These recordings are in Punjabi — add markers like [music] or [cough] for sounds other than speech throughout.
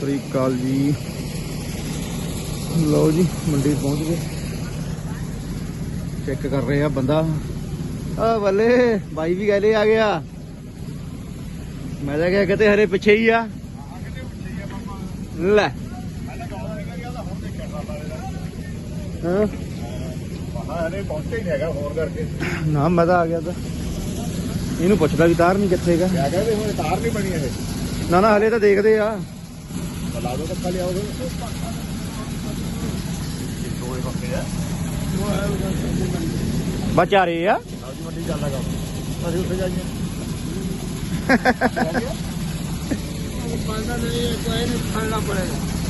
ਸ੍ਰੀ ਅਕਾਲ ਜੀ। ਲਓ ਜੀ ਮੰਡੀ ਪਹੁੰਚ ਗਏ। ਚੈੱਕ ਕਰ ਰਹੇ ਆ ਬੰਦਾ। ਆ ਬੱਲੇ ਬਾਈ ਵੀ ਗੈਲੇ ਆ ਗਿਆ। ਮੈਂ ਤਾਂ ਕਿਹਾ ਕਿਤੇ ਹਰੇ ਪਿੱਛੇ ਹੀ ਆ। ਲੈ। ਹਾਂ। ਹਰੇ ਪਹੁੰਚੇ ਹੀ ਨਹੀਂ ਹੈਗਾ ਫੋਨ ਕਰਕੇ ਨਾ ਮਜ਼ਾ ਆ ਗਿਆ ਤਾਂ। ਇਹਨੂੰ ਪੁੱਛਦਾ ਵੀ ਤਾਰ ਨਹੀਂ ਕਿੱਥੇ ਹੈਗਾ। ਕਿਆ ਕਹਿੰਦੇ ਹੁਣ ਤਾਰ ਨਹੀਂ ਬਣੀ ਇਹ। ਨਾ ਨਾ ਹਲੇ ਤਾਂ ਦੇਖਦੇ ਆ। ਲਾ ਦੋ ਪੱਕਾ ਲਿਆਓ ਦੋ ਦੋਏ ਪੱਕੇ ਆ? ਬਚਾਰੇ ਆ ਅਸੀਂ ਉੱਥੇ ਜਾਈਏ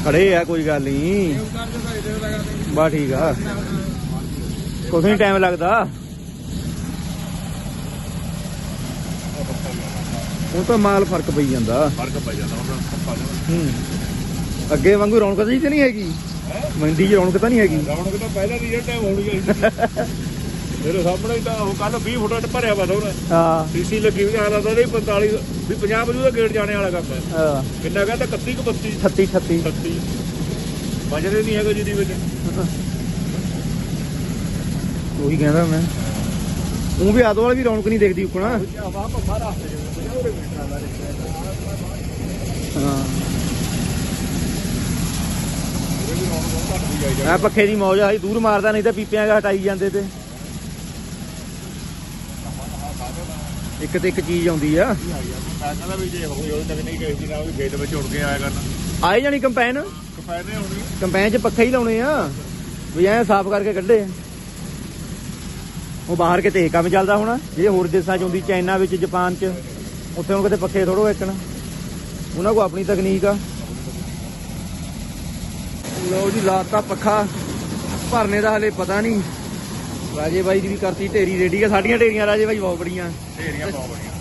ਖੜੇ ਆ ਕੋਈ ਗੱਲ ਨਹੀਂ ਬਾ ਠੀਕ ਆ। ਕੁਛ ਨਹੀਂ ਟਾਈਮ ਲੱਗਦਾ। ਉਹ ਤਾਂ ਮਾਲ ਫ਼ਰਕ ਪਈ ਜਾਂਦਾ। ਫ਼ਰਕ ਪੈ ਜਾਂਦਾ ਪੱਕਾ ਹੂੰ। ਅੱਗੇ ਵਾਂਗੂ ਰੌਣਕ ਜੀ ਤੇ ਨਹੀਂ ਹੈਗੀ? ਮੰਡੀ 'ਚ ਰੌਣਕ ਤਾਂ ਨਹੀਂ ਹੈਗੀ? ਰੌਣਕ ਤਾਂ ਪਹਿਲਾਂ ਦੀ ਜਿਹੜਾ ਟਾਈਮ ਹੋਣੀ ਚਾਹੀਦੀ ਮੇਰੇ ਸਾਹਮਣੇ ਹੀ ਤਾਂ ਉਹ ਕੱਲ 20 ਫੁੱਟ ਭਰਿਆ ਵਾ ਉਹਨੇ ਹਾਂ। ਸੀਸੀ ਲੱਗੀ ਵੀ ਹਾਲਾ ਤਾਂ ਨਹੀਂ 45 ਵੀ 50 ਵਜੇ ਦਾ ਗੇਟ ਜਾਣੇ ਵਾਲਾ ਕੰਮ ਹੈ। ਹਾਂ, ਕਿੰਨਾ ਕਹਿੰਦਾ? 31 ਕਿ 32 38 38 36 ਵਜਰੇ ਨਹੀਂ ਹੈਗਾ ਜਿਹਦੀ ਵਿੱਚ। ਉਹੀ ਕਹਿੰਦਾ ਮੈਂ। ਉਹ ਵੀ ਆਦੋ ਵਾਲੀ ਵੀ ਰੌਣਕ ਨਹੀਂ ਦੇਖਦੀ ਉਕਣਾ ਹਾਂ ਵੀ ਰੌਣਕ ਬਹੁਤ ਘੱਟ ਹੋਈ ਜਾਈ ਆ ਪੱਖੇ ਦੀ ਮੌਜ ਆਈ ਦੂਰ ਮਾਰਦਾ ਨਹੀਂ ਤਾਂ ਪੀਪਿਆਂ ਦਾ ਹਟਾਈ ਜਾਂਦੇ ਤੇ। ਇੱਕ ਤੇ ਇੱਕ ਚੀਜ਼ ਆਉਂਦੀ ਆ। ਕਹਿੰਦਾ ਵੀ ਜੇ ਹੋਈ ਉਹ ਤੱਕ ਨਹੀਂ ਗਈ ਸੀ ਨਾ ਉਹ ਖੇਤ ਵਿੱਚ ਉੜ ਕੇ ਆਇਆ ਕਰਨ ਆਏ ਜਾਣੀ ਕੰਪੈਨ? ਕਫੈਨੇ ਹੋਣੀ ਕੰਪੈਨ 'ਚ ਪੱਖੇ ਹੀ ਲਾਉਣੇ ਆ। ਵੀ ਐ ਸਾਫ਼ ਕਰਕੇ ਕੱਢੇ। ਉਹ ਬਾਹਰ ਕਿਤੇ ਇਹ ਕੰਮ ਚੱਲਦਾ ਹੋਣਾ। ਜਿਹੜੇ ਹੋਰ ਦੇਸ਼ਾਂ 'ਚ ਆਉਂਦੀ, ਚਾਈਨਾ ਵਿੱਚ, ਜਾਪਾਨ 'ਚ। ਉੱਥੇ ਹੁਣ ਕਿਤੇ ਪੱਖੇ ਥੋੜੋ ਵੇਚਣ ਉਹਨਾਂ ਕੋ ਆਪਣੀ ਤਕਨੀਕ ਆ। ਲਓ ਜੀ ਲਾਤਾ ਪੱਖਾ ਭਰਨੇ ਦਾ ਹਲੇ ਪਤਾ ਨਹੀਂ। ਰਾਜੇ ਬਾਈ ਦੀ ਵੀ ਕਰਤੀ ਢੇਰੀ ਰੇਡੀ ਆ। ਸਾਡੀਆਂ ਢੇਰੀਆਂ ਰਾਜੇ ਬਾਈ ਬਹੁਤ ਬੜੀਆਂ। ਢੇਰੀਆਂ ਬਹੁਤ ਬੜੀਆਂ।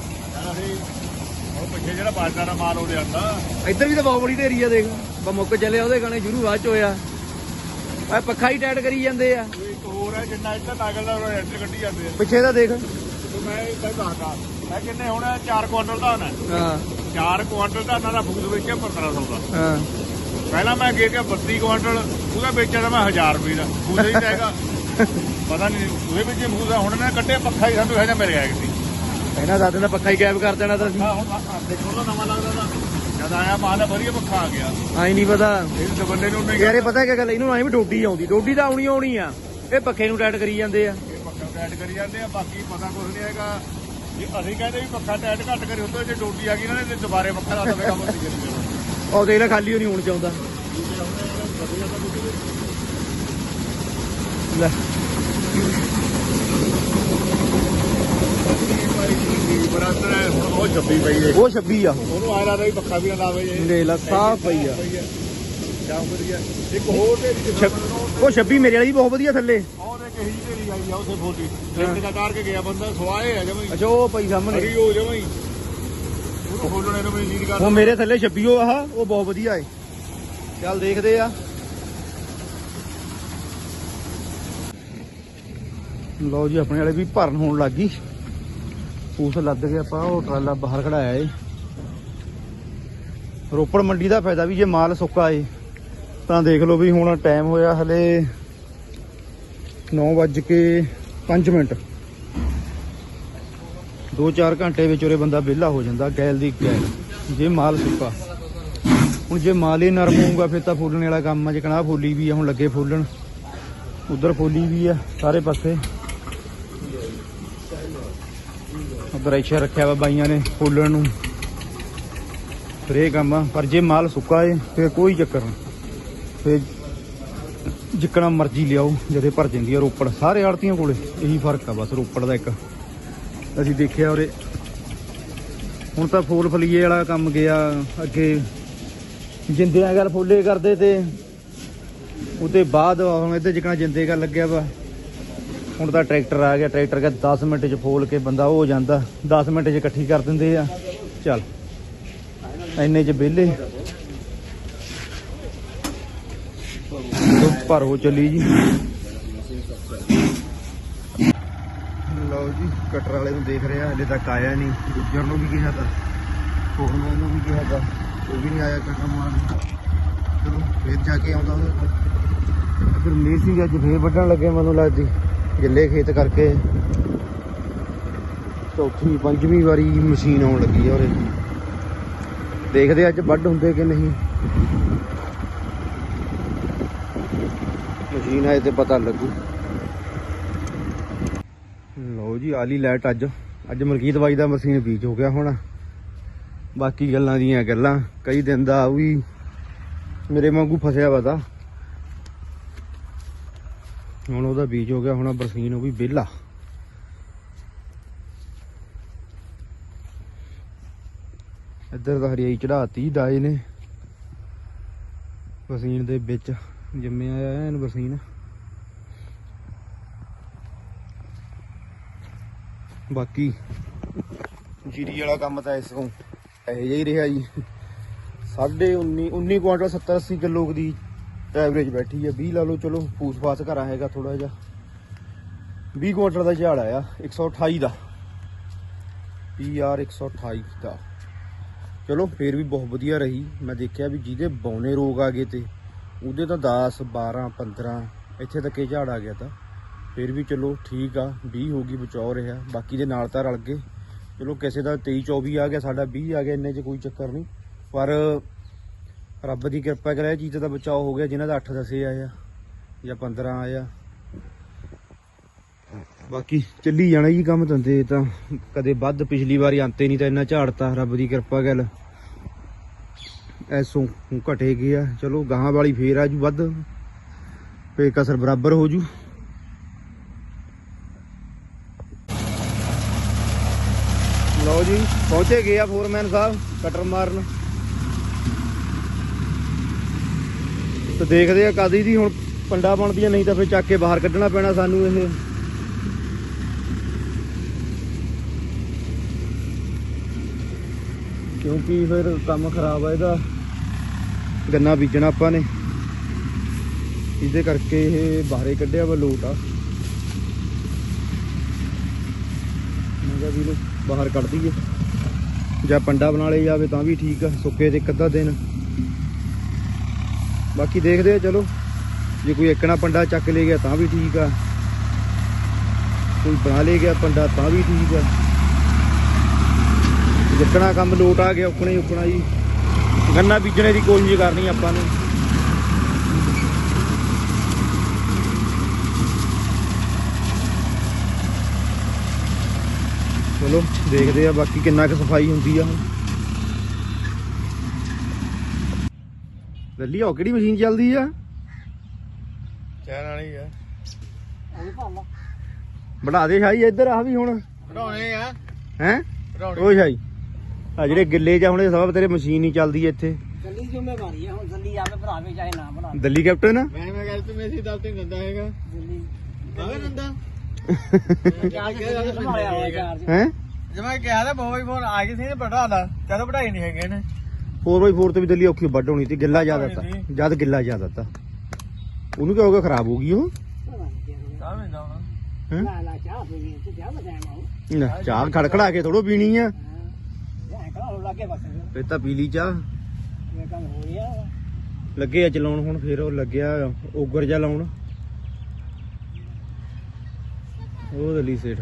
ਉਹ ਪਿੱਛੇ ਜਿਹੜਾ ਬਾਜਰਾ ਦਾ ਮਾਲ ਉਹਦੇ ਆਂਦਾ ਇੱਧਰ ਵੀ ਤਾਂ ਬਹੁਤ ਬੜੀ ਢੇਰੀ ਆ ਦੇਖ। ਬਾ ਮੁੱਕ ਚੱਲਿਆ ਉਹਦੇ ਗਾਣੇ ਸ਼ੁਰੂ ਬਾਅਦ ਚ ਹੋਇਆ। ਆ ਪੱਖਾ ਹੀ ਟਾਈਟ ਕਰੀ ਜਾਂਦੇ ਆ। ਕੋਈ ਇੱਕ ਹੋਰ ਹੈ ਜਿੰਨਾ ਇੱਧਰ ਨਾਗਲ ਦਾ ਐਂਟਰ ਕੱਢੀ ਜਾਂਦੇ ਆ। ਪਿੱਛੇ ਦਾ ਦੇਖ। ਮੈਂ ਇਹ ਦੱਸਦਾ। ਮੈਂ ਕਿੰਨੇ ਹੁਣ 4 ਕੁਆਂਟਲ ਦਾ ਹੋਣਾ ਹਾਂ। 4 ਕੁਆਂਟਲ ਦਾ ਇਹਨਾਂ ਦਾ ਵੇਚਿਆ 1500 ਦਾ। ਹਾਂ। ਪਹਿਲਾਂ ਮੈਂ ਗੇ ਕੇ 32 ਕੁਆਂਟਲ ਉਹਦਾ ਵੇਚਿਆ ਤਾਂ ਮੈਂ 1000 ਰੁਪਏ ਦਾ। ਫੂਡ ਹੀ ਜਾਏਗਾ ਪਤਾ ਨਹੀਂ ਉਹਦੇ ਵਿੱਚ ਫੂਡ ਹੁਣ ਨਾ ਕੱਟੇ ਪੱਖਾ ਹੀ ਸਾਨੂੰ ਇਹਦਾ ਮਿਲ ਗਿਆ ਕਿਤੇ ਇਹਨਾਂ ਦਾਦੇ ਦਾ ਪੱਖਾ ਹੀ ਗਾਇਬ ਕਰ ਦੇਣਾ ਤਾਂ ਸੀ ਹਾਂ ਹੁਣ ਦੇਖੋ ਤਾਂ ਨਵਾਂ ਲੱਗਦਾ ਤਾਂ। ਜਦ ਆਇਆ ਮਾਲ ਵਧੀਆ ਪੱਖਾ ਆ ਗਿਆ। ਆਈ ਨਹੀਂ ਪਤਾ। ਇਹ ਦਬੰਦੇ ਨੂੰ ਨਹੀਂ ਯਾਰ ਪਤਾ ਕੀ ਗੱਲ ਇਹਨੂੰ ਆਈ ਵੀ ਡੋਡੀ ਆਉਂਦੀ। ਡੋਡੀ ਤਾਂ ਆਉਣੀ ਆਉਣੀ ਆ। ਇਹ ਪੱਖੇ ਨੂੰ ਟਾਈਟ ਕਰੀ ਜਾਂਦੇ ਆ। ਇਹ ਪੱਖਾ ਟੈਟ ਕਰੀ ਜਾਂਦੇ ਆ ਬਾਕੀ ਪਤਾ ਕੁਝ ਨਹੀਂ ਹੈਗਾ। ਜੇ ਅਸੀਂ ਕਹਿੰਦੇ ਵੀ ਪੱਖਾ ਟੈਟ ਘੱਟ ਕਰੀ ਹੁੰਦਾ ਜੇ ਡੋਡੀ ਆ ਗਈ ਨਾ ਤੇ ਦੁਬਾਰੇ ਪੱਖਾ ਲਾ ਦਵੇ ਕੰਮ ਨਹੀਂ ਕਰੀ ਉਹ ਦੇਖ ਲੈ ਖਾਲੀ ਹੋਣੀ ਹੁਣ ਚਾਹੁੰਦਾ। ਲੈ। ਬਰਾਦਰ ਹੈ ਹੁਣ ਉਹ ਜੱਬੀ ਪਈ ਹੈ ਉਹ 26 ਆ। ਉਹ ਉਹਨੂੰ ਆ ਲੱਗਦਾ ਵੀ ਪੱਖਾ ਵੀ ਨਾ ਲਾਵੇ ਜੇ ਲੈ ਲਾ ਸਾਫ਼ ਪਈ ਆ। ਜਾਂ ਵਧੀਆ ਇੱਕ ਹੋਰ ਢੇਰੀ ਚ ਉਹ 26 ਮੇਰੇ ਵਾਲੀ ਵੀ ਬਹੁਤ ਵਧੀਆ ਥੱਲੇ। ਉਹਦੇ ਕਹੀ ਢੇਰੀ ਆਈ ਆ ਉਥੇ ਫੋਟੀ। ਟ੍ਰੈਕ ਦਾ ਕਾਰ ਕੇ ਗਿਆ ਬੰਦਾ ਸਵਾਏ ਆ ਜਮਈ ਅੱਛਾ ਉਹ ਪਈ ਸਾਹਮਣੇ। ਹਰੀ ਹੋ ਜਮਈ ਖੋਲਣੇ ਨੂੰ ਵੀ ਨੀਡ ਕਰ ਉਹ ਮੇਰੇ ਥੱਲੇ 26 ਉਹ ਆਹ ਉਹ ਬਹੁਤ ਵਧੀਆ ਏ। ਚੱਲ ਦੇਖਦੇ ਆ। ਲਓ ਜੀ ਆਪਣੇ ਵਾਲੇ ਵੀ ਭਰਨ ਹੋਣ ਲੱਗ ਗਈ। ਉਸ ਲੱਦ ਕੇ ਆਪਾਂ ਉਹ ਟਰਾਲਾ ਬਾਹਰ ਖੜਾਇਆ ਏ। ਰੋਪੜ ਮੰਡੀ ਦਾ ਫਾਇਦਾ ਵੀ ਜੇ ਮਾਲ ਸੁੱਕਾ ਏ ਤਾਂ ਦੇਖ ਲਓ ਵੀ ਹੁਣ ਟਾਈਮ ਹੋਇਆ ਹਲੇ 9 ਵੱਜ ਕੇ 5 ਮਿੰਟ। 2-4 ਘੰਟੇ ਵਿੱਚ ਉਰੇ ਬੰਦਾ ਵਿਹਲਾ ਹੋ ਜਾਂਦਾ, ਗੈਲ ਦੀ ਗੈਲ। ਜੇ ਮਾਲ ਸੁੱਕਾ। ਹੁਣ ਜੇ ਮਾਲ ਹੀ ਨਰਮ ਹੋਊਗਾ, ਫਿਰ ਤਾਂ ਫੁੱਲਣ ਵਾਲਾ ਕੰਮ ਆ। ਜਿਕਣਾ ਫੁੱਲੀ ਵੀ ਆ, ਹੁਣ ਲੱਗੇ ਫੁੱਲਣ। ਉਧਰ ਫੁੱਲੀ ਵੀ ਆ, ਸਾਰੇ ਪਾਸੇ। ਉਧਰ ਇੱਛਾ ਰੱਖਿਆ ਵਾ ਬਾਈਆਂ ਨੇ ਫੁੱਲਣ ਨੂੰ। ਫਿਰ ਇਹ ਕੰਮ ਆ, ਪਰ ਜੇ ਮਾਲ ਸੁੱਕਾ ਏ, ਫਿਰ ਕੋਈ ਚੱਕਰ ਨਹੀਂ ਫਿਰ ਜਿੱਕਣਾ ਮਰਜ਼ੀ ਲਿਆਓ, ਜਦੇ ਭਰ ਜਾਂਦੀ ਆ ਰੋਪੜ। ਸਾਰੇ ਆੜਤੀਆਂ ਕੋਲੇ, ਇਹੀ ਫ਼ਰਕ ਆ ਬਸ ਰੋਪੜ ਦਾ ਇੱਕ। ਅਸੀਂ ਦੇਖਿਆ ਉਰੇ। ਹੁਣ ਤਾਂ ਫੂਲ ਫਲੀਏ ਵਾਲਾ ਕੰਮ ਗਿਆ ਅੱਗੇ। ਜਿੰਦਿਆਂ ਗੱਲ ਫੁੱਲੇ ਕਰਦੇ ਤੇ ਉਹਦੇ ਬਾਅਦ ਹੁਣ ਇੱਥੇ ਜਿਕਣਾ ਜਿੰਦੇ ਗੱਲ ਲੱਗਿਆ ਵਾ। ਹੁਣ ਤਾਂ ਟਰੈਕਟਰ ਆ ਗਿਆ, ਟਰੈਕਟਰ ਕਾ 10 ਮਿੰਟ ਚ ਫੋਲ ਕੇ ਬੰਦਾ ਹੋ ਜਾਂਦਾ। 10 ਮਿੰਟ ਚ ਇਕੱਠੀ ਕਰ ਦਿੰਦੇ ਆ। ਚੱਲ, ਇੰਨੇ ਚ ਵਿਹਲੇ। ਪਰ ਹੋ ਚੱਲੀ ਜੀ। ਲਓ ਜੀ, ਕਟਰ ਵਾਲੇ ਨੂੰ ਦੇਖ ਰਿਹਾ ਹਲੇ ਤੱਕ ਆਇਆ ਨਹੀਂ। ਗੁੱਜਰ ਨੂੰ ਵੀ ਕਿਹਾ ਤਾਂ ਫੋਰਮੈਨ ਨੂੰ ਵੀ ਕਿਹਾ ਤਾਂ, ਉਹ ਵੀ ਨਹੀਂ ਆਇਆ ਕਟਰ ਮਾਰਨ। ਜਾ ਕੇ ਆਉਂਦਾ ਫਿਰ ਗੁਰਮੀਤ ਸਿੰਘ ਅੱਜ ਫੇਰ ਵੱਢਣ ਲੱਗੇ ਮੈਨੂੰ ਲੱਗਦੀ। ਗਿੱਲੇ ਖੇਤ ਕਰਕੇ। ਚੌਥੀ, ਪੰਜਵੀਂ ਵਾਰੀ ਮਸ਼ੀਨ ਆਉਣ ਲੱਗੀ ਆ ਉਰੇ ਦੇਖਦੇ ਅੱਜ ਵੱਢ ਹੁੰਦੇ ਕਿ ਨਹੀਂ। ਮਸ਼ੀਨ ਆਏ ਤੇ ਪਤਾ ਲੱਗੂ। ਲਓ ਜੀ ਆਲੀ ਲਾਈਟ ਅੱਜ। ਅੱਜ ਮਲਕੀਤ ਬਾਈ ਦਾ ਮਸ਼ੀਨ ਬੀਜ ਹੋ ਗਿਆ ਹੁਣ। ਬਾਕੀ ਗੱਲਾਂ ਦੀਆਂ ਗੱਲਾਂ, ਕਈ ਦਿਨ ਦਾ ਉਹ ਵੀ ਮੇਰੇ ਵਾਂਗੂ ਫਸਿਆ ਵਾ ਤਾ। ਹੁਣ ਉਹਦਾ ਬੀਜ ਹੋ ਗਿਆ, ਹੁਣ ਬਰਸੀਨ ਉਹ ਵੀ ਵਿਹਲਾ। ਇੱਧਰ ਤਾਂ ਹਰਿਆਈ ਚੜਾਤੀ ਦਾਏ ਨੇ। ਬਰਸੀਨ ਦੇ ਵਿੱਚ ਜੰਮਿਆ ਆਇਆ ਐਨ ਬਰਸੀਨ ਬਾਕੀ ਜੀਰੀ ਵਾਲਾ ਕੰਮ ਤਾਂ ਇਸ ਤੋਂ ਇਹੋ ਜਿਹਾ ਹੀ ਰਿਹਾ ਜੀ। ਸਾਢੇ 19 19 ਕੁਆਂਟਲ 70 80 ਕਿਲੋ ਦੀ ਐਵਰੇਜ ਬੈਠੀ ਹੈ 20 ਲਾ ਲਓ, ਚਲੋ ਫੂਸ ਫਾਸ ਘਰ ਹੈਗਾ ਥੋੜਾ ਜਿਹਾ। 20 ਕੁਆਂਟਲ ਦਾ ਝਾੜ ਆਇਆ 128 ਦਾ। PR 128 ਦਾ। ਚਲੋ, ਫੇਰ ਵੀ ਬਹੁਤ ਵਧੀਆ ਰਹੀ। ਮੈਂ ਦੇਖਿਆ ਵੀ ਜਿਹਦੇ ਬੌਨੇ ਰੋਗ ਆ ਗਏ ਤੇ, ਉਹਦੇ ਤਾਂ 10 12 15 ਇੱਥੇ ਤੱਕ ਇਹ ਝਾੜ ਆ ਗਿਆ ਤਾਂ। ਫਿਰ ਵੀ ਚਲੋ ਠੀਕ ਆ 20 ਹੋ ਗਈ ਬਚਾਓ ਰਿਹਾ। ਬਾਕੀ ਦੇ ਨਾਲ ਤਾਂ ਰਲ ਗਏ। ਚਲੋ ਕਿਸੇ ਦਾ 23 24 ਆ ਗਿਆ, ਸਾਡਾ 20 ਆ ਗਿਆ, ਇੰਨੇ 'ਚ ਕੋਈ ਚੱਕਰ ਨਹੀਂ। ਪਰ ਰੱਬ ਦੀ ਕਿਰਪਾ ਕਰਿਆ ਚੀਜ਼ ਦਾ ਬਚਾਓ ਹੋ ਗਿਆ, ਜਿਨ੍ਹਾਂ ਦਾ 8 10 ਆਇਆ ਜਾਂ 15 ਆਇਆ ਬਾਕੀ ਚੱਲੀ ਜਾਣਾ ਜੀ ਕੰਮ ਧੰਦੇ ਤਾਂ ਕਦੇ ਵੱਧ ਪਿਛਲੀ ਵਾਰੀ ਆਂਤੇ ਨਹੀਂ ਤਾਂ ਇੰਨਾ ਝਾੜਤਾ, ਰੱਬ ਦੀ ਕਿਰਪਾ ਗੱਲ। ਐਸੋਂ ਘਟੇ ਗਿਆ ਚਲੋ ਗਾਹਾਂ ਵਾਲੀ ਫੇਰ ਆਜੂ ਵੱਧ। ਫੇਰ ਕਸਰ ਬਰਾਬਰ ਹੋ ਜੂ ਲਓ ਜੀ ਪਹੁੰਚੇ ਗਏ ਆ ਫੋਰਮੈਨ ਸਾਹਿਬ ਕਟਰ ਮਾਰਨ। ਤੇ ਦੇਖਦੇ ਆ ਕਾਦੀ ਦੀ ਹੁਣ ਪੰਡਾ ਬਣਦੀਆਂ ਨਹੀਂ ਤਾਂ ਫੇਰ ਚੱਕ ਕੇ ਬਾਹਰ ਕੱਢਣਾ ਪੈਣਾ ਸਾਨੂੰ ਇਹ। ਕਿਉਂਕਿ ਫਿਰ ਕੰਮ ਖਰਾਬ ਆ ਇਹਦਾ। ਗੰਨਾ ਬੀਜਣਾ ਆਪਾਂ ਨੇ। ਇਹਦੇ ਕਰਕੇ ਇਹ ਬਾਹਰੇ ਕੱਢਿਆ ਵਾ ਲੋਟ ਆ। ਮੈਂ ਕਿਹਾ ਵੀ ਲੋ ਬਾਹਰ ਕੱਢ ਦਈਏ। ਜਾਂ ਪੰਡਾ ਬਣਾ ਲਿਆ ਜਾਵੇ ਤਾਂ ਵੀ ਠੀਕ ਆ, ਸੁੱਕੇ ਤੇ ਇੱਕ ਅੱਧਾ ਦਿਨ। ਬਾਕੀ ਦੇਖਦੇ ਆ, ਚਲੋ। ਜੇ ਕੋਈ ਇੱਕਣਾ ਪੰਡਾ ਚੱਕ ਲੈ ਗਿਆ ਤਾਂ ਵੀ ਠੀਕ ਆ। ਕੋਈ ਬਣਾ ਲੈ ਗਿਆ ਪੰਡਾ ਤਾਂ ਵੀ ਠੀਕ ਆ। ਜਿੱਕਣਾ ਕੰਮ ਲੋਟ ਆ ਗਿਆ, ਉਕਣੇ ਹੀ ਉਕਣਾ ਜੀ। ਗੰਨਾ ਬੀਜਣੇ ਦੀ ਕੋਸ਼ਿਸ਼ ਕਰਨੀ ਆਪਾਂ ਨੂੰ। ਚਲੋ ਦੇਖਦੇ ਆ ਬਾਕੀ ਕਿੰਨਾ ਕੁ ਸਫ਼ਾਈ ਹੁੰਦੀ ਆ ਹੁਣ। ਦਿੱਲੀ ਉਹ ਕਿਹੜੀ ਮਸ਼ੀਨ ਚੱਲਦੀ ਆ? ਚੈਨ ਵਾਲੀ ਆ। ਬਣਾ ਦੇ ਸ਼ਾਈ ਇੱਧਰ ਆ ਵੀ ਹੁਣ। ਬਣਾਉਣੇ ਆ। ਹੈ? ਉਹ ਸ਼ਾਈ ਆ ਜਿਹੜੇ ਗਿੱਲੇ ਜਾਂ ਹੁਣ ਸਭ ਤੇਰੇ ਮਸ਼ੀਨ ਹੀ ਚੱਲਦੀ ਐ ਇੱਥੇ। ਜੱਲੀ ਜ਼ਿੰਮੇਵਾਰੀ ਹੈ ਹੁਣ ਜੱਲੀ ਆਵੇ ਭਰਾਵੇ ਚਾਹੇ ਨਾ ਭਰਾ ਦਿੱਲੀ ਕੈਪਟਨ ਮੈਂ ਮੈਂ ਗੱਲ ਤੇ ਮੇਰੀ ਦਲ ਤੇ ਗੰਦਾ ਹੈਗਾ। ਜੱਲੀ। ਆਵੇ ਗੰਦਾ ਚਾਰ ਕੇ ਸੰਭਾਲਿਆ ਹੋਇਆ ਚਾਰ ਚ ਹੈ? ਜੇ ਮੈਂ ਕਿਹਾ ਤਾਂ ਬਹੁਤ ਫੋਨ ਆ ਗਈ ਸੀ ਨੇ ਬੜਾ ਦਾ ਕਦੋਂ ਪੜਾਈ ਨਹੀਂ ਹੈਗੇ ਨੇ 4x4 ਤੇ ਵੀ ਦਿੱਲੀ ਔਖੀ ਵੱਢ ਹੋਣੀ ਸੀ ਗਿੱਲਾ ਜ਼ਿਆਦਾ ਤਾ ਜਦ ਗਿੱਲਾ ਜ਼ਿਆਦਾ ਤਾ ਉਹਨੂੰ ਕੀ ਹੋ ਗਿਆ ਖਰਾਬ ਹੋ ਗਈ ਉਹ। ਤਾਂ ਵੀ ਜਾਣਾ ਹੈਂ? ਨਾ ਨਾ ਚਾਹ ਖੜਖੜਾ ਕੇ ਥੋੜੋ ਪੀਣੀ ਆ। ਫੇ ਤਾਂ ਪੀ ਲਈ ਚਾਹ। ਲੱਗੇ ਆ ਚਲਾਉਣ ਹੁਣ ਫੇਰ ਉਹ ਲੱਗਿਆ ਓਗਰ ਜਾ ਲਾਉਣ। ਉਹ ਦਿੱਲੀ ਸੇਠ।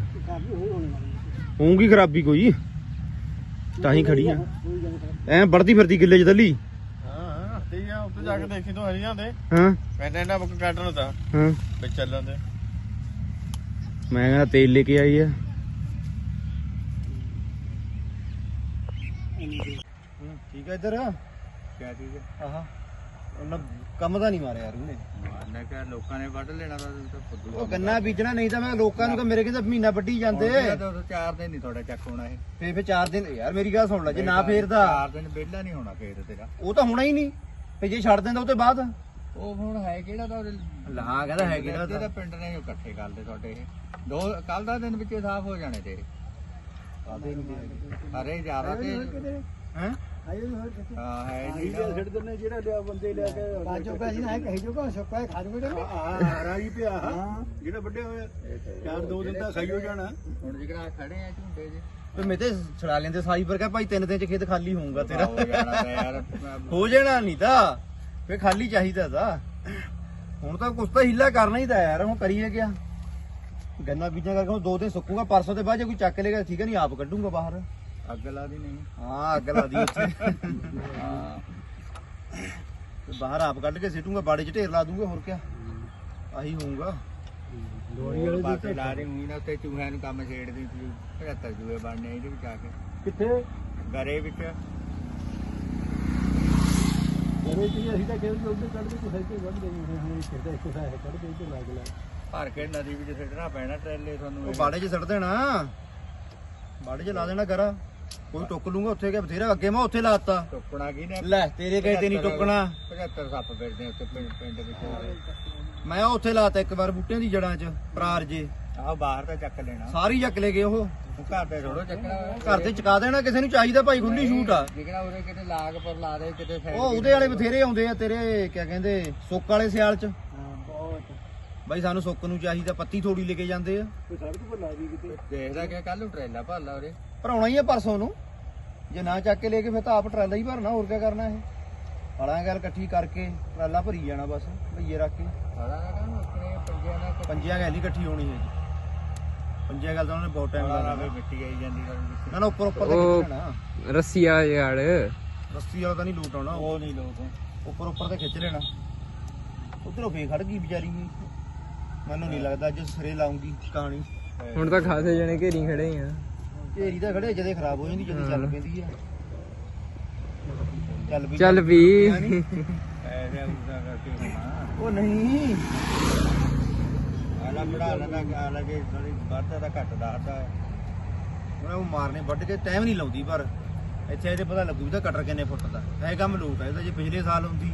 ਹੋਊਗੀ ਖਰਾਬੀ ਕੋਈ। ਤਾਂ ਹੀ ਖੜੀ ਆ। ਐ ਵੜਦੀ ਫਿਰਦੀ ਗਿੱਲੇ ਚ ਦਿੱਲੀ। ਹਾਂ ਠੀਕ ਆ ਉੱਥੇ ਜਾ ਕੇ ਦੇਖੀ ਤੂੰ ਹਰੀਆਂ ਦੇ। ਹਾਂ। ਮੈਂ ਤਾਂ ਇਹਨਾਂ ਬੁੱਕ ਕੱਢਣ ਦਾ ਹਾਂ। ਵੀ ਚੱਲਣ ਦੇ। ਮੈਂ ਕਹਿੰਦਾ ਤੇਲ ਲੈ ਕੇ ਆਈ ਆ। ਠੀਕ ਆ ਇੱਧਰ? ਕਿਆ ਚੀਜ਼ ਆਹਾ। ਉਹਨਾਂ ਕੰਮ ਦਾ ਨਹੀਂ ਮਾਰਿਆ ਯਾਰ ਉਹਨੇ। ਮਾਰਨਾ ਕਿ ਲੋਕਾਂ ਨੇ ਵੱਢ ਲੈਣਾ ਤਾਂ ਤਾਂ ਫੁੱਦੂ ਉਹ ਗੰਨਾ ਬੀਜਣਾ ਨਹੀਂ ਤਾਂ ਮੈਂ ਲੋਕਾਂ ਨੂੰ ਤਾਂ ਮੇਰੇ ਕਹਿੰਦਾ ਮਹੀਨਾ ਵੱਢੀ ਜਾਂਦੇ। ਚਾਰ ਦਿਨ ਨਹੀਂ ਤੁਹਾਡਾ ਚੱਕ ਹੋਣਾ ਇਹ। ਫੇਰ ਫੇਰ 4 ਦਿਨ ਯਾਰ ਮੇਰੀ ਗੱਲ ਸੁਣ ਲੈ ਜੇ ਨਾ ਫੇਰਦਾ। ਚਾਰ ਦਿਨ ਵਿਹਲਾ ਨਹੀਂ ਹੋਣਾ ਖੇਤ ਤੇਰਾ। ਉਹ ਤਾਂ ਹੋਣਾ ਹੀ ਨਹੀਂ। ਫੇ ਜੇ ਛੱਡ ਦਿੰਦਾ ਉਹ ਤੋਂ ਬਾਅਦ। ਉਹ ਹੁਣ ਹੈ ਕਿਹੜਾ ਤਾਂ ਲਾ ਕਹਿੰਦਾ ਹੈ ਕਿਹੜਾ ਤਾਂ ਪਿੰਡ ਨੇ ਇਕੱਠੇ ਕਰਦੇ ਤੁਹਾਡੇ ਇਹ। ਦੋ ਕੱਲ ਦਾ ਦਿਨ ਵਿੱਚ ਸਾਫ਼ ਹੋ ਜਾਣੇ ਤੇ ਅਰੇ ਜ਼ਿਆਦਾ ਤੇ ਹੈ? ਹਾਂ ਹੈ ਜੀ ਛੱਡ ਦਿੰਨੇ ਜਿਹੜਾ ਲਿਆ ਬੰਦੇ ਲਿਆ ਕੇ ਬਾਜੋ ਪੈ ਜੀ ਨਾ ਹੈ ਕਹੀ ਜੋ ਕੋ ਸੁੱਕਾ ਖਾ ਜੂਗੇ ਤੇ ਆ ਰਾਈ ਪਿਆ। ਜਿਹੜਾ ਵੱਡੇ ਹੋਏ ਚਾਰ ਦੋ ਦਿਨ ਤਾਂ ਖਾਈਓ ਜਾਣਾ। ਹੁਣ ਜਿਹੜਾ ਖੜੇ ਆ ਝੁੰਡੇ ਜੇ। ਤੇ ਮੈਂ ਤੇ ਛੜਾ ਲੈਂਦੇ ਸਾਈ ਪਰ ਕਹ ਭਾਈ ਤਿੰਨ ਦਿਨ ਚ ਖੇਤ ਖਾਲੀ ਹੋਊਗਾ ਤੇਰਾ। ਹੋ ਜਾਣਾ ਤਾਂ ਹੋ ਨਹੀਂ ਤਾਂ ਫੇ ਖਾਲੀ ਚਾਹੀਦਾ ਤਾਂ। ਹੁਣ ਤਾਂ ਕੁਛ ਤਾਂ ਹੀਲਾ ਕਰਨਾ ਹੀ ਤਾਂ ਯਾਰ ਹੁਣ ਕਰੀਏ ਕਿਆ? ਗੰਨਾ ਬੀਜਾਂ ਕਰਕੇ ਦੋ ਦਿਨ ਸੁੱਕੂਗਾ ਪਰਸੋਂ ਦੇ ਬਾਅਦ ਜੇ ਕੋਈ ਚੱਕ ਲੇਗਾ ਠੀਕ ਹੈ ਨਹੀਂ ਆਪ ਕੱਢੂਗਾ ਬਾਹਰ। ਅੱਗ ਲਾ ਦੀ ਨਹੀਂ। ਹਾਂ ਅੱਗ ਲਾ ਦੀ ਉੱਥੇ। ਹਾਂ। ਤੇ ਬਾਹਰ ਆਪ ਕੱਢ ਕੇ ਸਿੱਟੂਗਾ ਬਾੜੇ 'ਚ ਢੇਰ ਲਾ ਦੂੰਗਾ ਹੋਰ ਕਿਆ। ਆਹੀ ਹੋਊਗਾ। ਦੋੜੀ ਵਾਲੇ ਪਾਸੇ ਲਾ ਰਹੀ ਨਾ ਉੱਤੇ ਚੂਹਿਆਂ ਨੂੰ ਕੰਮ ਛੇੜਦੀ ਸੀ 75 ਜੂਏ ਬਣਨੇ ਇਹਦੇ ਵਿੱਚ ਆ ਕੇ। ਕਿੱਥੇ? ਗਰੇ ਵਿੱਚ। ਜਿਹੜੇ ਜੀ ਅਸੀਂ ਤਾਂ ਖੇਡ ਕੇ ਉੱਧਰ ਕੱਢ ਕੇ ਕੁਸੇ ਤੇ ਵੱਢ ਦੇਣੀ ਹੁਣ ਹੁਣ ਖੇਡਦਾ ਇੱਕ ਸਾਹ ਕੱਢ ਕੇ ਤੇ ਲੱਗ ਲਾ। ਭਰ ਕੇ ਨਦੀ ਵਿੱਚ ਸਿੱਟਣਾ ਪੈਣਾ ਟਰੇਲੇ ਤੁਹਾਨੂੰ ਉਹ ਬਾੜੇ 'ਚ ਸਿੱਟ ਦੇਣਾ। ਬਾੜੇ 'ਚ ਲਾ ਦੇਣਾ ਕਰਾ ਕੋਈ ਟੁੱਕ ਲੂੰਗਾ ਉੱਥੇ ਕਿ ਬਥੇਰਾ ਅੱਗੇ ਮੈਂ ਉੱਥੇ ਲਾਤਾ। ਟੁੱਕਣਾ ਕੀ ਨੇ ਲੈ ਤੇਰੇ ਕਹੇ ਤੇ ਨਹੀਂ ਟੁੱਕਣਾ। 75 ਸੱਪ ਫਿਰਦੇ ਉੱਤੇ ਪਿੰਡ ਪਿੰਡ ਵਿੱਚ। ਮੈਂ ਉਹ ਉੱਥੇ ਲਾਤਾ ਇੱਕ ਵਾਰ ਬੂਟਿਆਂ ਦੀ ਜੜਾਂ 'ਚ ਪਰਾਰ ਜੇ। ਆਹ ਬਾਹਰ ਤਾਂ ਚੱਕ ਲੈਣਾ। ਸਾਰੀ ਚੱਕ ਲੈ ਗਏ ਉਹ। ਘਰ ਤੇ ਥੋੜੋ ਚੱਕਣਾ। ਘਰ ਤੇ ਚਕਾ ਦੇਣਾ ਕਿਸੇ ਨੂੰ ਚਾਹੀਦਾ ਭਾਈ ਖੁੱਲੀ ਛੂਟ ਆ। ਜਿਗਣਾ ਉਰੇ ਕਿਤੇ ਲਾਗ ਪਰ ਲਾ ਦੇ ਕਿਤੇ ਉਹ ਉਹਦੇ ਵਾਲੇ ਬਥੇਰੇ ਆਉਂਦੇ ਆ ਤੇਰੇ ਕਿਆ ਕਹਿੰਦੇ ਸੁੱਕ ਵਾਲੇ ਸਿਆਲ 'ਚ। ਬਾਈ ਸਾਨੂੰ ਸੁੱਕ ਨੂੰ ਚਾਹੀਦਾ ਪੱਤੀ ਥੋੜੀ ਲੈ ਕੇ ਜਾਂਦੇ ਆ। ਕੋਈ ਸੜਕ ਪਰ ਲਾ ਦੀ ਕਿਤੇ। ਦੇਖਦਾ ਕਿ ਕੱਲ ਨੂੰ ਟਰੇਲਾ ਭਰ ਲਾ ਉਰੇ। ਭਰਾਉਣਾ ਹੀ ਆ ਪਰਸੋਂ ਨੂੰ। ਜੇ ਨਾ ਚੱਕ ਕੇ ਲੈ ਕੇ ਫਿਰ ਤਾਂ ਆਪ ਟਰਾਲਾ ਹੀ ਭਰਨਾ ਹੋਰ ਕਿਆ ਕਰਨਾ ਇਹ? ਹਲਾਂ ਗੱਲ ਇਕੱਠੀ ਕਰਕੇ ਟਰਾਲਾ ਭਰੀ ਜਾਣਾ ਬਸ ਭਈਏ ਰੱਖ ਕੇ। ਆਪਣੇ ਪੰਜਿਆਂ ਨਾਲ ਪੰਜਿਆਂ ਗੱਲ ਹੀ ਇਕੱਠੀ ਹੋਣੀ ਹੈ। ਪੰਜਿਆਂ ਗੱਲ ਤਾਂ ਉਹਨੇ ਬਹੁਤ ਟਾਈਮ ਲਾਣਾ ਮਿੱਟੀ ਆਈ ਜਾਂਦੀ ਨਾ ਨਾ ਉੱਪਰ ਉੱਪਰ ਤੇ ਉਹ- ਖਿੱਚ ਲੈਣਾ ਰੱਸੀ ਆ ਯਾਰ ਰੱਸੀ ਵਾਲਾ ਤਾਂ ਨਹੀਂ ਲੋਟ ਆਉਣਾ। ਉਹ ਨਹੀਂ ਲੋਕ ਉੱਪਰ ਉੱਪਰ ਤੇ ਖਿੱਚ ਲੈਣਾ। ਉਧਰੋਂ ਫੇਰ ਖੜ ਗਈ ਵਿਚਾਰੀ। ਮੈਨੂੰ ਨਹੀਂ ਲੱਗਦਾ ਅੱਜ ਸਿਰੇ ਲਾਉਂਗੀ ਕਹਾਣੀ। ਹੁਣ ਤਾਂ ਖਾਸੇ ਜਣੇ ਘੇਰੀ ਖੜੇ ਆ। ਢੇਰੀ ਤਾਂ ਖੜੇ ਜਦੇ ਖਰਾਬ ਹੋ ਜਾਂਦੀ ਜਦੇ ਚੱਲ ਪੈਂਦੀ ਆ। ਚੱਲ ਵੀ ਚੱਲ ਵੀ। ਐਸੇ ਉਸਦਾ ਕਰਕੇ ਹੋਣਾ ਉਹ ਨਹੀਂ। ਆਲਾ ਬੜਾ ਲਗਾ ਆਲਾ ਜੇ ਥੋੜੀ ਵੱਧਦਾ ਤਾਂ ਘੱਟ ਦੱਸਦਾ ਉਹਨੇ ਉਹ ਮਾਰਨੇ ਵੱਢ ਕੇ ਟਾਈਮ ਨਹੀਂ ਲਾਉਂਦੀ ਪਰ ਇੱਥੇ ਇਹਦੇ ਪਤਾ ਲੱਗੂ ਵੀ ਤਾਂ ਕਟਰ ਕਿੰਨੇ ਫੁੱਟ ਦਾ। ਇਹ ਕੰਮ ਲੋਟ ਹੈ ਇਹਦਾ ਜੇ ਪਿਛਲੇ ਸਾਲ ਹੁੰਦੀ।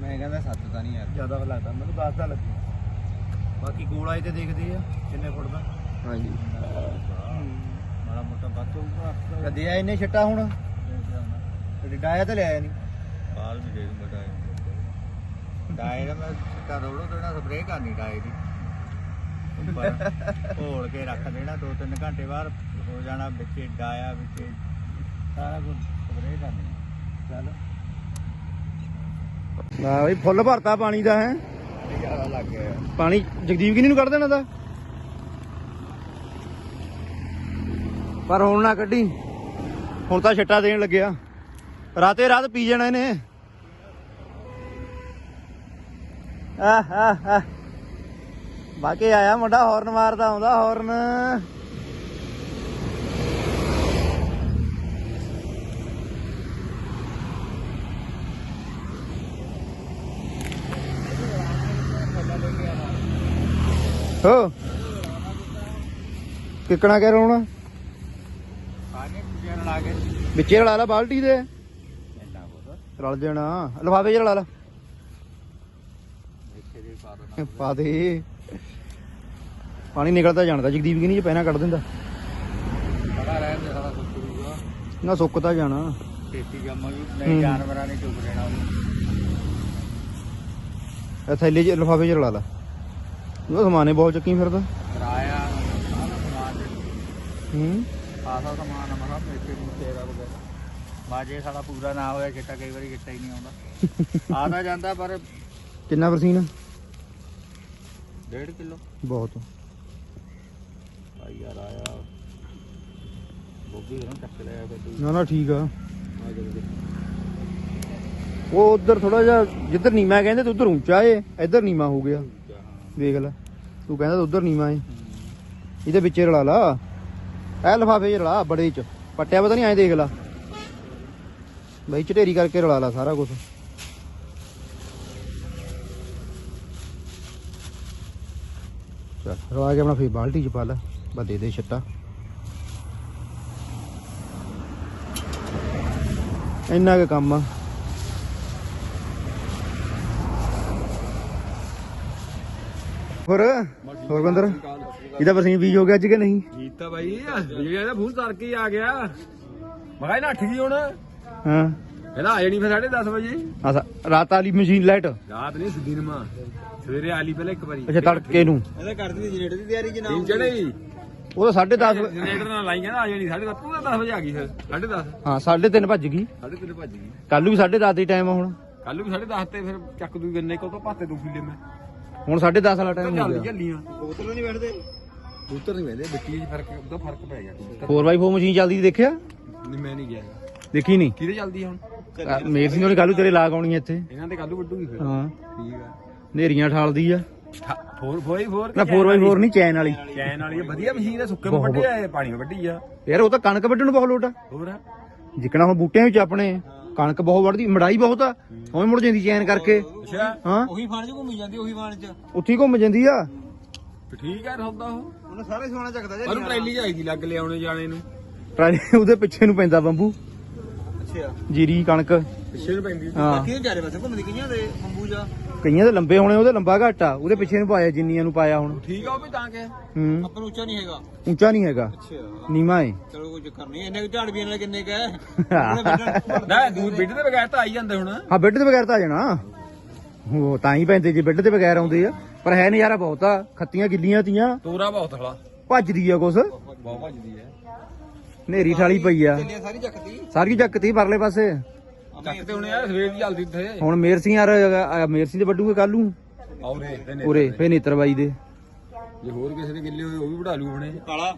ਮੈਂ ਕਹਿੰਦਾ ਸੱਤ ਤਾਂ ਨਹੀਂ ਯਾਰ ਜ਼ਿਆਦਾ ਲੱਗਦਾ। ਮੈਨੂੰ 10 ਦਾ ਲੱਗੂ। ਬਾਕੀ ਕੋਲ ਆਏ ਤੇ ਦੇਖਦੇ ਆ ਕਿੰਨੇ ਫੁੱਟ ਦਾ। ਹਾਂਜੀ। ਮਾੜਾ ਮੋਟਾ ਵੱਧ ਹੋਊਗਾ। ਕਦੇ ਆ ਇੰਨੇ ਛੱਟਾ ਹੁਣ। ਤੇ ਡਾਇਆ ਤਾਂ ਲਿਆਇਆ ਨਹੀਂ ਬਾਲ ਵੀ ਦੇ ਦੂੰਗਾ ਡਾਏ ਡਾਏ ਦਾ ਮੈਂ ਸਿੱਕਾ ਰੋੜੋ ਦੇਣਾ ਸਪਰੇਅ ਕਰਨੀ ਡਾਏ ਦੀ। [laughs] ਘੋਲ ਕੇ ਰੱਖ ਦੇਣਾ ਦੋ ਤਿੰਨ ਘੰਟੇ ਬਾਅਦ ਹੋ ਜਾਣਾ ਵਿੱਚ ਡਾਇਆ ਵਿੱਚ ਸਾਰਾ ਕੁਝ ਸਪਰੇਅ ਕਰਨੀ। ਚੱਲ। ਨਾ ਬਈ ਫੁੱਲ ਭਰਤਾ ਪਾਣੀ ਦਾ ਹੈ। ਜ਼ਿਆਦਾ ਲੱਗ ਗਿਆ। ਪਾਣੀ ਜਗਦੀਪ ਕਿਨੀ ਨੂੰ ਕੱਢ ਦੇਣਾ ਦਾ? ਪਰ ਹੁਣ ਨਾ ਕੱਢੀ। ਹੁਣ ਤਾਂ ਛੱਟਾ ਦੇਣ ਲੱਗਿਆ। ਰਾਤੇ ਰਾਤ ਪੀ ਜਾਣਾ ਇਹਨੇ। ਆਹ ਆਹ ਬਾਕੀ ਆਇਆ ਮੁੰਡਾ ਹਾਰਨ ਮਾਰਦਾ ਆਉਂਦਾ ਹਾਰਨ ਹੋ। ਕਿੱਕਣਾ ਕਹਿ ਰੋਣਾ? ਵਿੱਚੇ ਰਲਾ ਲਾ ਬਾਲਟੀ ਦੇ। ਇੰਨਾ ਬਹੁਤ ਰਲ ਜਾਣਾ। ਲਫਾਫੇ 'ਚ ਰਲਾ ਲਾ। ਪਾ ਦੇਣਾ ਪਾ ਦੇ। ਪਾਣੀ ਨਿਕਲਦਾ ਜਾਣਦਾ ਜਗਦੀਪ ਕਿਨੀ ਚ ਪੈਣਾ ਕੱਢ ਦਿੰਦਾ। ਰਹਿਣ ਦੇ ਸੁੱਕ ਜੂਗਾ ਨਾ ਸੁੱਕਦਾ ਜਾਣਾ। ਖੇਤੀ ਕੰਮ ਵੀ। ਨਹੀਂ ਜਾਨਵਰਾਂ ਨੇ ਚੁੱਕ ਲੈਣਾ ਉਹਨੂੰ ਇਹ ਥੈਲੇ 'ਚ ਲਫਾਫੇ 'ਚ ਰਲਾ ਲਾ। ਉਹ ਸਮਾਨੇ ਬਹੁਤ ਚੱਕੀ ਫਿਰਦਾ। ਕਿਰਾਇਆ ਹੂੰ। ਆਸਾ ਸਮਾਨ ਮਰਾ ਮੇਟੇ ਨੂੰ ਤੇਰਾ ਵਗੈਰਾ ਬਾਜੇ ਸਾਡਾ ਪੂਰਾ ਨਾ ਹੋਇਆ ਚਿੱਟਾ ਕਈ ਵਾਰੀ ਚਿੱਟਾ ਹੀ ਨਹੀਂ ਆਉਂਦਾ ਆਦਾ ਜਾਂਦਾ ਪਰ ਕਿੰਨਾ ਪਰਸੀਨ 1.5 ਕਿਲੋ ਬਹੁਤ ਭਾਈ ਯਾਰ ਆਇਆ ਬੋਗੀ ਨੂੰ ਚੱਕ ਲਿਆ ਫਿਰ ਤੂੰ ਨਾ ਨਾ ਠੀਕ ਆ ਆ ਜਲਦੀ ਉਹ ਉਧਰ ਥੋੜਾ ਜਿਹਾ ਜਿੱਧਰ ਨੀਮਾ ਕਹਿੰਦੇ ਤੇ ਉਧਰ ਉੱਚਾ ਏ ਇੱਧਰ ਨੀਮਾ ਹੋ ਗਿਆ ਦੇਖ ਲੈ ਤੂੰ ਕਹਿੰਦਾ ਤਾਂ ਉਧਰ ਨੀਮਾ ਏ ਇਹਦੇ ਵਿੱਚੇ ਰਲਾ ਲਾ ਇਹ ਲਫਾਫੇ 'ਚ ਰਲਾ ਬੜੇ 'ਚ। ਪੱਟਿਆ ਪਤਾ ਨਹੀਂ ਐਂ ਦੇਖ ਲਾ। ਬਈ ਚਟੇਰੀ ਕਰਕੇ ਰਲਾ ਲਾ ਸਾਰਾ ਕੁਝ ਚੱਲ ਰਲਾ ਕੇ ਆਪਣਾ ਫੇਰ ਬਾਲਟੀ 'ਚ ਪਾ ਲੈ ਬਸ ਦੇ ਦੇ ਛੱਟਾ। ਇੰਨਾ ਕੁ ਕੰਮ ਆ। ਹੋਰ ਹੋਰ ਬੰਦਰ? ਇਹਦਾ ਬਰਸੀਨ ਬੀਜ ਹੋ ਗਿਆ ਅੱਜ ਕਿ ਨਹੀਂ? ਜੀਤਾ ਬਾਈ ਜਿਹੜਾ ਇਹਦਾ ਫੋਨ ਤਰ ਕੇ ਹੀ ਆ ਗਿਆ। ਮੈਂ ਕਿਹਾ ਨੱਠ ਗਈ ਹੁਣ? ਹਾਂ। ਕਹਿੰਦਾ ਆ ਜਾਣੀ ਫਿਰ 10:30 ਵਜੇ। ਅੱਛਾ ਰਾਤ ਵਾਲੀ ਮਸ਼ੀਨ ਲਾਈਟ। ਰਾਤ ਨਹੀਂ ਸਿੱਧੀ ਨਮਾ ਸਵੇਰੇ ਆਲੀ ਪਹਿਲਾਂ ਇੱਕ ਵਾਰੀ। ਅੱਛਾ ਤੜਕੇ ਨੂੰ। ਇਹਦਾ ਕਰਦੀ ਜਨਰੇਟਰ ਦੀ ਤਿਆਰੀ ਜਨਾ ਤਿੰਨ ਚੜੇ ਉਹ ਤਾਂ 10:30 ਜਨਰੇਟਰ ਨਾਲ ਲਾਈ ਕਹਿੰਦਾ ਆ ਜਾਣੀ 10:30 ਪੂਰਾ 10 ਵਜੇ ਆ ਗਈ ਫਿਰ 10:30 ਹਾਂ 3:30 ਭੱਜ ਗਈ। 3:30 ਭੱਜ ਗਈ। ਕੱਲ ਨੂੰ ਵੀ 10:30 ਦੀ ਟਾਈਮ ਆ ਹੁਣ। ਕੱਲ ਨੂੰ ਵੀ 10:30 ਤੇ ਫਿਰ ਚੱਕ ਦੂ ਗੰਨੇ ਕੋ ਤੋਂ ਪਾਤੇ ਦੋ ਕਿੱਲੇ ਮੈਂ। ਹੁਣ 10:30 ਵਾਲਾ ਟਾਈਮ ਹੋ ਗਿਆ। ਝੱਲੀਆਂ ਬੋਤਲ ਨਹੀਂ ਬੈਠਦੇ। ਕਬੂਤਰ ਨਹੀਂ ਵੇਂਦੇ ਬਿੱਟੀ 'ਚ ਫ਼ਰਕ ਉਹਦਾ ਫ਼ਰਕ ਪੈ ਗਿਆ ਕਬੂਤਰ। 4x4 ਮਸ਼ੀਨ ਚੱਲਦੀ ਦੇਖਿਆ? ਨਹੀਂ ਮੈਂ ਨਹੀਂ ਗਿਆ ਦੇਖੀ ਨਹੀਂ? ਕਿਹਦੇ ਚੱਲਦੀ ਆ ਹੁਣ? ਆ, ਮੇਰ ਸਿੰਘ ਉਹਨੇ ਕੱਲੂ ਤੇਰੇ ਲਾਗ ਆਉਣੀ ਇੱਥੇ। ਇਹਨਾਂ ਦੇ ਕੱਲ ਨੂੰ ਵੱਡੂਗੀ ਫਿਰ। ਹਾਂ। ਠੀਕ ਆ। ਨੇਰੀਆਂ ਠਾਲਦੀ ਆ। ਫੋਰ ਫੋਰ ਫੋਰ ਨਾ 4x4 ਨਹੀਂ ਚੈਨ ਵਾਲੀ। ਚੈਨ ਵਾਲੀ ਆ, ਵਧੀਆ ਮਸ਼ੀਨ ਹੈ ਸੁੱਕੇ ਵੱਡੇ ਆ ਪਾਣੀ ਵਿੱਚ ਵੱਡੀ ਆ। ਯਾਰ ਉਹ ਤਾਂ ਕਣਕ ਵੱਢਣ ਨੂੰ ਬਹੁਤ ਲੋਟ ਆ। ਹੋਰ? ਜਿੱਕਣਾ ਹੁਣ ਬੂਟਿਆਂ ਵਿੱਚ ਆਪਣੇ ਕਣਕ ਬਹੁਤ ਵੱਢਦੀ ਮੜਾਈ ਬਹੁਤ ਆ। ਉਵੇਂ ਮੁੜ ਜਾਂਦੀ ਚੈਨ ਕਰਕੇ। ਅੱਛਾ। ਹਾਂ। ਉਹੀ ਫਾਨ ਚ ਘੁੰਮੀ ਜਾਂਦੀ ਉਹੀ ਫਾਨ ਚ। ਉੱਥੇ ਹੀ ਘੁੰਮ ਜਾਂਦੀ ਆ। ਤੇ ਠੀਕ ਆ ਹੁੰਦਾ ਉਹ। ਉਹਨੇ ਸਾਰੇ ਸੋਨਾ ਚੱਕਦਾ ਜੇ ਪਰ ਟਰੈਲੀ ਚਾਹੀਦੀ ਲੱਗ ਲਿਆਉਣੇ ਜਾਣੇ ਨੂੰ। ਟਰਾਲੀ ਉਹਦੇ ਪਿੱਛੇ ਨੂੰ ਪੈਂਦਾ ਬੰਬੂ। ਅੱਛਾ। ਜੀਰੀ ਕਣਕ। ਪਿੱਛੇ ਨੂੰ ਪੈਂਦੀ ਹਾਂ। ਬਾਕੀ ਚਾਰੇ ਪਾਸੇ ਘੁੰਮਦੀ ਕਿੰਨੀਆਂ ਦੇ ਬੰਬੂ ਜਾ? ਕਈਆਂ ਦੇ ਲੰਬੇ ਹੋਣੇ ਉਹਦੇ ਲੰਬਾ ਘੱਟ ਆ। ਉਹਦੇ ਪਿੱਛੇ ਨੂੰ ਪਾਇਆ ਜਿੰਨੀਆਂ ਨੂੰ ਪਾਇਆ ਹੁਣ। ਠੀਕ ਆ ਉਹ ਵੀ ਤਾਂ ਕਿ ਹੂੰ। ਆਪਰ ਉੱਚਾ ਨਹੀਂ ਹੈਗਾ। ਉੱਚਾ ਨਹੀਂ ਹੈਗਾ। ਅੱਛਾ। ਨੀਵਾ ਏ। ਚਲੋ ਕੋਈ ਚੱਕਰ ਨਹੀਂ ਇੰਨੇ ਕੁ ਝਾੜ ਵੀ ਇਹਨਾਂ ਕਿੰਨੇ ਕੈ [laughs] ਨਾ ਦੂਰ ਬਿੱਡ ਦੇ ਬਗੈਰ ਤਾਂ ਆਈ ਜਾਂਦੇ ਹੁਣ। ਹਾਂ ਬੈੱਡ ਦੇ ਬਗੈਰ ਤਾਂ ਆ ਜਾਣਾ। ਉਹ ਤਾਂ ਹੀ ਪੈਂਦੇ ਜੇ ਬੈੱਡ ਦੇ ਬਗੈਰ ਆਉਂਦੇ ਆ। ਪਰ ਹੈ ਨਜ਼ਾਰਾ ਬਹੁਤ ਆ ਖੱਤੀਆਂ ਗਿੱਲੀਆਂ ਤੀਆਂ। ਤੋਰਾ ਬਹੁਤ ਖਲਾ ਭੱਜਦੀ ਆ ਕੁਛ। ਬਹੁਤ ਭੱਜਦੀ ਹੈ ਨੇਰੀ ਠਾਲੀ ਪਈ ਆ। ਸਾਰੀ ਚੱਕਦੀ ਸਾਰੀ ਚੱਕਤੀ ਪਰਲੇ ਪਾਸੇ। ਚੱਕ ਤੇ ਹੁਣ ਯਾਰ ਸਵੇਰ ਦੀ ਜਲਦੀ ਇੱਥੇ। ਹੁਣ ਮੇਰ ਸਿੰਘ ਯਾਰ ਅ, ਮੇਰ ਸਿੰਘ ਦੇ ਵੱਡੂਗੇ ਕੱਲ ਨੂੰ? ਨੇ ਉਰੇ ਫੇ ਨੇਤਰ ਬਾਈ ਦੇ। ਜੇ ਹੋਰ ਕਿਸੇ ਦੇ ਗਿੱਲੇ ਹੋਏ ਉਹ ਵੀ ਵਢਾ ਲੂ ਆਪਣੇ ਕਾਲਾ।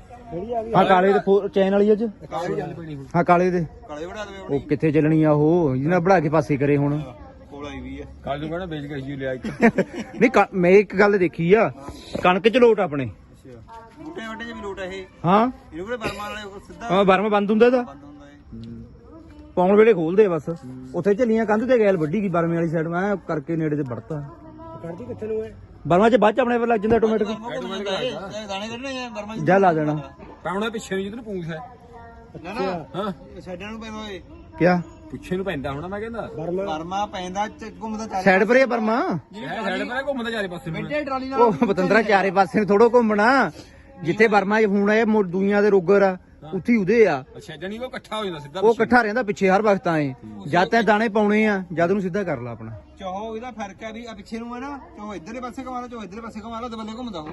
ਹਾਂ ਕਾਲੇ ਦੇ ਚੈਨ ਵਾਲੀ ਅੱਜ। ਕਾਲੀ ਚੱਲ ਪੈਣੀ ਹੁਣ। ਹਾਂ ਕਾਲੇ ਦੇ। ਕਾਲੇ ਵੜਾ ਦੇਵੇ ਉਹ ਕਿੱਥੇ ਚੱਲਣੀ ਆ ਉਹ? ਜਿਹਦੇ ਨਾਲ ਬੜਾ ਕੇ ਪਾਸੇ ਕਰੇ ਹੁਣ। ਕੋਲ ਆਈ ਵੀ ਹੈ ਕੱਲ ਨੂੰ ਕਹਿਣਾ ਵੇਚ ਕੇ ਜੀ ਲਿਆ ਇੱਕ। ਨਹੀਂ ਕ- ਮੈਂ ਇੱਕ ਗੱਲ ਦੇਖੀ ਆ। ਕਣਕ ਚ ਲੋਟ ਆਪਣੇ। ਅੱਛਾ। ਬੂਟੇ ਵੱਡੇ ਚ ਵੀ ਲੋਟ ਹੈ ਇਹ। ਹਾਂ। ਇਹਨੂੰ ਕਿਹੜੇ ਬਰਮਾਨ ਵਾਲੇ ਉਹ ਸਿੱਧਾ? ਹਾਂ ਬਰਮਾ ਬੰਦ ਹੁੰਦਾ ਇਹਦਾ। ਬੰਦ ਹੁੰਦਾ ਹੈ ਪੌਣ ਵੇਲੇ ਖੋਲਦੇ ਆ ਬਸ। ਉੱਥੇ ਝੱਲੀਆਂ ਕੰਧ ਤੇ ਗੈਲ ਵੱਡੀ ਗਈ ਬਰਮੇ ਵਾਲੀ ਸਾਈਡ ਮੈਂ ਕਰਕੇ ਨੇੜੇ ਤੇ ਵੜਤਾ ਕਰਦੀ ਕਿੱਥੇ ਨੂੰ ਹੈ ਬਰਮਾ ਚ ਬਾਅਦ ਚ ਆਪਣੇ ਪਰ ਲੱਗ ਜਾਂਦਾ ਆਟੋਮੈਟਿਕ ਦਾਣੇ ਕੱਢਣੇ ਆ ਬਰਮਾ ਜਾ ਲਾ ਦੇਣਾ। ਪਾਉਣਾ ਪਿੱਛੇ ਨੂੰ ਜਿੱਧਰ ਪੂੰਛ ਹੈ। ਨਾ ਨਾ। ਹਾਂ। ਸਾਈਡਾਂ ਨੂੰ ਪੈਂਦਾ ਓਏ ਕਿਆ? ਪਿੱਛੇ ਨੂੰ ਪੈਂਦਾ ਹੋਣਾ ਮੈਂ ਕਹਿੰਦਾ। ਬਰਮਾ ਪੈਂਦਾ ਚ ਘੁੰਮਦਾ ਚੱਲ ਸਾਈਡ ਪਰ ਆ ਬਰਮਾ ਇਹ ਸਾਈਡ ਪਰ ਘੁੰਮਦਾ ਚਾਰੇ ਪਾਸੇ ਨੂੰ। ਮਿੰਟੇ ਟਰਾਲੀ ਨਾਲ ਉਹ ਪਤੰਦਰਾ ਚਾਰੇ ਪਾਸੇ ਨੂੰ ਥੋੜੋ ਘੁੰਮਣਾ। ਜਿੱਥੇ ਬਰਮਾ 'ਚ ਹੁਣ ਇਹ ਮੁੜ ਦੁਨੀਆ ਦੇ ਰੋਗਰ ਆ ਉੱਥੇ ਹੀ ਉਹਦੇ ਆ। ਅੱਛਾ ਜਣੀ ਉਹ ਇਕੱਠਾ ਹੋ ਜਾਂਦਾ ਸਿੱਧਾ ਉਹ ਇਕੱਠਾ ਰਹਿੰਦਾ ਪਿੱਛੇ ਹਰ ਵਕਤ ਆਏ। ਜਦ ਤੈਂ ਦਾਣੇ ਪਾਉਣੇ ਆ ਜਦ ਨੂੰ ਸਿੱਧਾ ਕਰ ਲਾ ਆਪਣਾ। ਚਾਹੋ ਇਹਦਾ ਫ਼ਰਕ ਹੈ ਵੀ ਆ ਪਿੱਛੇ ਨੂੰ ਹੈ ਨਾ ਚਾਹੋ ਇਧਰਲੇ ਪਾਸੇ ਕਮਾ ਲਾ ਚਾਹੋ ਇਧਰਲੇ ਪਾਸੇ ਕਮਾ ਲਾ ਦਬਲੇ ਘੁੰਮਦਾ ਉਹ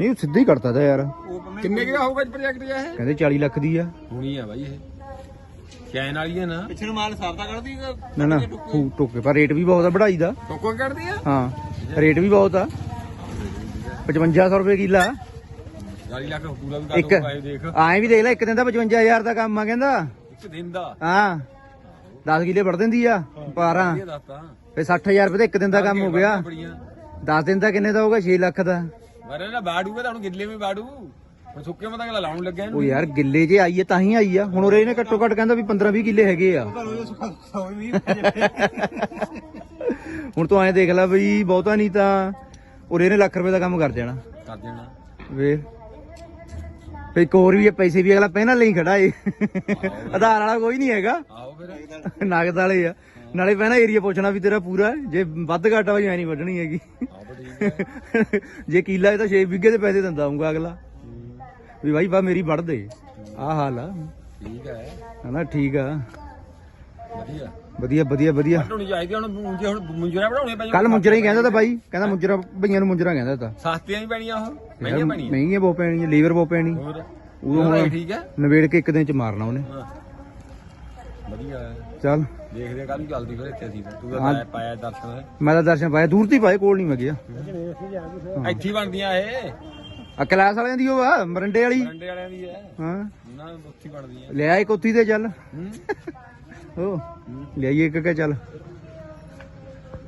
ਨਹੀਂ ਉਹ ਸਿੱਧਾ ਹੀ ਕਰਤਾ ਤਾ ਯਾਰ। ਉਹ ਕਿੰਨੇ ਕਿਦਾ ਹੋਊਗਾ ਪ੍ਰੋਜੈਕਟ ਜਿਹਾ ਇਹ? ਕਹਿੰਦੇ 40 ਲੱਖ ਦੀ ਆ। ਹੁਣੀ ਆ ਬਾਈ ਇਹ। ਚੈਨ ਵਾਲੀ ਹੈ ਨਾ। ਪਿੱਛੇ ਨੂੰ ਮਾਲ ਸਾਫ਼ ਤਾਂ ਕੱਢਦੀ। ਨਾ ਨਾ ਫੂ ਟੋਕੇ ਪਰ ਰੇਟ ਵੀ ਬਹੁਤ ਆ ਬੜਾਈ ਦਾ। ਟੋਕੋ ਕੱਢਦੀ ਆ? ਹਾਂ ਰੇਟ ਵੀ ਬਹੁਤ ਆ। 5500 ਰੁਪਏ ਕਿੱਲਾ। 40 ਲੱਖ ਪੂਰਾ ਵੀ ਇੱਕ ਕਰ ਦੋ ਦੇਖ। ਐਂ ਵੀ ਦੇਖ ਲੈ ਇੱਕ ਦਿਨ ਦਾ 55000 ਦਾ ਕੰਮ ਆ ਕਹਿੰਦਾ। ਇੱਕ ਦਿਨ ਦਾ? ਹਾਂ। 10 ਕਿੱਲੇ ਵੜ ਦਿੰਦੀ ਆ 12 ਇਹ ਦੱਸਤਾ। ਫੇ 60000 ਰੁਪਏ ਦਾ ਇੱਕ ਦਿਨ ਦਾ ਕੰਮ ਹੋ ਗਿਆ। ਬੜੀਆਂ। 10 ਦਿਨ ਦਾ ਕਿੰਨੇ ਦਾ ਹੋਗਾ 6 ਲੱਖ ਦਾ। ਮਰੇ ਨਾ ਬਾੜੂਗਾ ਤਾਂ ਹੁਣ ਗਿੱਲੇ ਵੀ ਬਾੜੂ। ਸੁੱਕੇ ਮਤਾਂ ਗਲਾ ਲਾਉਣ ਲੱਗਿਆ ਉਹ ਇਹਨੂੰ ਯਾਰ ਗਿੱਲੇ ਜੇ ਆਈ ਹੈ ਤਾਂ ਹੀ ਆਈ ਆ। ਹੁਣ ਉਰੇ ਇਹਨੇ ਘੱਟੋ ਘੱਟ ਕਹਿੰਦਾ ਵੀ 15 20 ਕਿੱਲੇ ਹੈਗੇ ਆ। ਸੁੱਕਾ ਸੁੱਕਾ ਵੀ। ਹੁਣ ਤੂੰ ਐਂ ਦੇਖ ਲੈ ਬਈ ਬਹੁਤਾ ਨਹੀਂ ਤਾਂ ਉਰੇ ਇਹਨੇ ਲੱਖ ਰੁਪਏ ਦਾ ਕੰਮ ਕਰ ਜਾਣਾ ਕਰ ਦੇਣਾ। ਵੇ ਫੇ ਇੱਕ ਹੋਰ ਵੀ ਹੈ ਪੈਸੇ ਵੀ ਅਗਲਾ ਪਹਿਲਾਂ ਲਈ ਖੜਾ ਏ। ਆਧਾਰ ਵਾਲਾ ਕੋਈ ਨਹੀਂ ਹੈਗਾ। ਆਓ ਫਿਰ। ਨਗਦ ਵਾਲੇ ਆ। ਨਾਲੇ ਪਹਿਲਾਂ ਏਰੀਆ ਪੁੱਛਣਾ ਵੀ ਤੇਰਾ ਪੂਰਾ ਹੈ। ਜੇ ਵੱਧ ਘਾਟਾ ਵਾ ਐ ਨਹੀਂ ਵੱਢਣੀ ਹੈਗੀ। ਆਓ ਠੀਕ ਹੈ ਜੇ ਕੀਲਾ ਇਹ ਤਾਂ 6 ਵਿਗੇ ਦੇ ਪੈਸੇ ਦਿੰਦਾ ਹੂੰਗਾ ਅਗਲਾ। ਵੀ ਭਾਈ ਬਾ ਮੇਰੀ ਵੱਢ ਦੇ। ਆਹ ਹਾਲ ਆ। ਠੀਕ ਹੈ। ਹਨਾ ਠੀਕ ਆ। ਵਧੀਆ। ਵਧੀਆ ਵਧੀਆ ਵਧੀਆ। ਢੋਣੀ ਚਾਹੀਦੀ ਹੁਣ ਮੁੰਜੇ ਹੁਣ ਮੁੰਜਰਾ ਬਣਾਉਣੇ ਪੈ ਕੱਲ ਮੁੰਜਰਾ ਹੀ ਕਹਿੰਦਾ ਤਾਂ ਬਾਈ ਕਹਿੰਦਾ ਮੁੰਜਰਾ ਭਈਆਂ ਨੂੰ ਮੁੰਜਰਾ ਕਹਿੰਦਾ ਤਾਂ। ਸਸਤੀਆਂ ਨਹੀਂ ਪੈਣੀਆਂ ਉਹ ਮਹਿੰਗੀਆਂ ਪੈਣੀਆਂ। ਮਹਿੰਗੀਆਂ ਬਹੁਤ ਪੈਣੀਆਂ ਲੀਵਰ ਬਹੁਤ ਪੈਣੀ। ਹੋਰ? ਉਦੋਂ ਠੀਕ ਹੈ ਨਵੇੜ ਕੇ ਇੱਕ ਦਿਨ ਚ ਮਾਰਨਾ ਉਹਨੇ। ਵਧੀਆ। ਚੱਲ। ਦੇਖਦੇ ਕੱਲ ਨੂੰ ਚੱਲਦੀ ਫਿਰ ਇੱਥੇ ਅਸੀਂ ਤਾਂ। ਤੂੰ। ਪਾਇਆ- ਪਾਇਆ ਦਰਸ਼ਨ। ਮੈਂ ਤਾਂ ਦਰਸ਼ਨ ਪਾਇਆ ਦੂਰ ਤੇ ਪਾਏ ਕੋਲ ਨਹੀਂ ਮੈਂ ਗਿਆ। ਇੱਥੇ ਬਣਦੀਆਂ ਇਹ। ਆ ਕਲਾਸ ਵਾਲਿਆਂ ਦੀ ਉਹ ਆ ਮਰੰਡੇ ਵਾਲੀ? ਮਰੰਡੇ ਵਾਲਿਆਂ ਦੀ ਹੈ। ਹਾਂ। ਨੂੰ ਉੱਥੇ ਹੀ। ਬਣਦੀਆਂ ਲਿਆ ਇੱਕ ਉੱਥੀ ਤੇ ਚੱਲ। ਹੂੰ। ਉਹ ਲਿਆਈਏ ਇੱਕ ਕੇ ਚੱਲ।